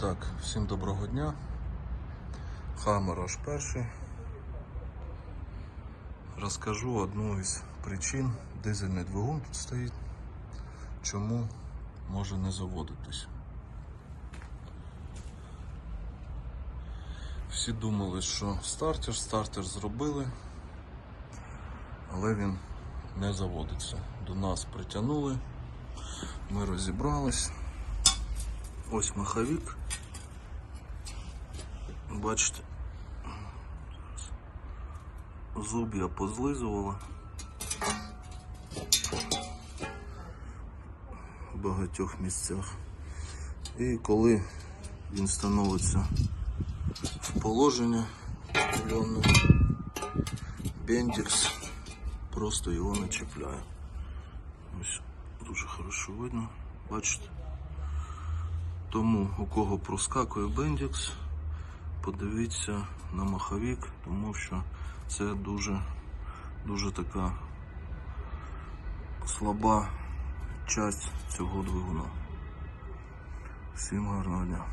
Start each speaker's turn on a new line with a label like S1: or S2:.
S1: Так, всім доброго дня. Хаммер аж перший. Розкажу одну із причин, дизельний двигун тут стоїть, чому може не заводитись. Всі думали, що стартер, стартер зробили, але він не заводиться. До нас притягнули, ми розібрались. Ось маховик. Бачите, зуб'я позлизувала. В багатьох місцях. І коли він становиться в положення определенне, бендікс просто його не чіпляє. Ось дуже хорошо видно, бачите? Тому у кого проскакує бендікс, подивіться на маховік, тому що це дуже, дуже така слаба часть цього двигуна. Всім гарного дня.